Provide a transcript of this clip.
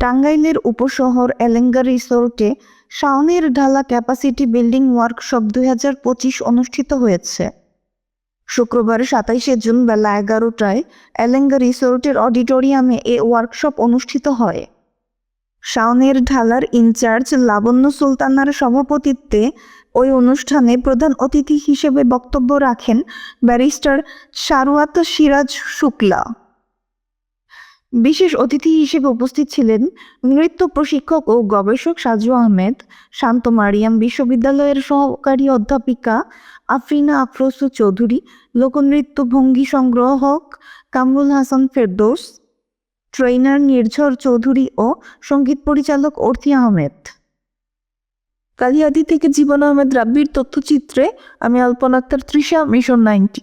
টাঙ্গাইলের উপশহর এলেঙ্গা রিসোর্টে শাওনের ঢালা ক্যাপাসিটি বিল্ডিং ওয়ার্কশপ দুই অনুষ্ঠিত হয়েছে। শুক্রবার সাতাইশে জুন বেলা এগারোটায় এলেঙ্গা রিসোর্টের অডিটোরিয়ামে এ ওয়ার্কশপ অনুষ্ঠিত হয়। শাওনের ঢালার ইনচার্জ লাবণ্য সুলতানার সভাপতিত্বে ওই অনুষ্ঠানে প্রধান অতিথি হিসেবে বক্তব্য রাখেন ব্যারিস্টার সারওয়াত সিরাজ শুক্লা। বিশেষ অতিথি হিসেবে উপস্থিত ছিলেন নৃত্য প্রশিক্ষক ও গবেষক সাজু আহমেদ, শান্ত মারিয়াম বিশ্ববিদ্যালয়ের সহকারী অধ্যাপিকা আফরিনা আফরোসু চৌধুরী লোকনৃত্য ভঙ্গি সংগ্রাহক কামরুল হাসান ফেরদৌস ট্রেনার নির্ঝর চৌধুরী ও সংগীত পরিচালক অর্থি আহমেদ। কালিয়াদি থেকে জীবন আহমেদ রাব্বির তথ্যচিত্রে আমি Alpana Trisha, mission ninety.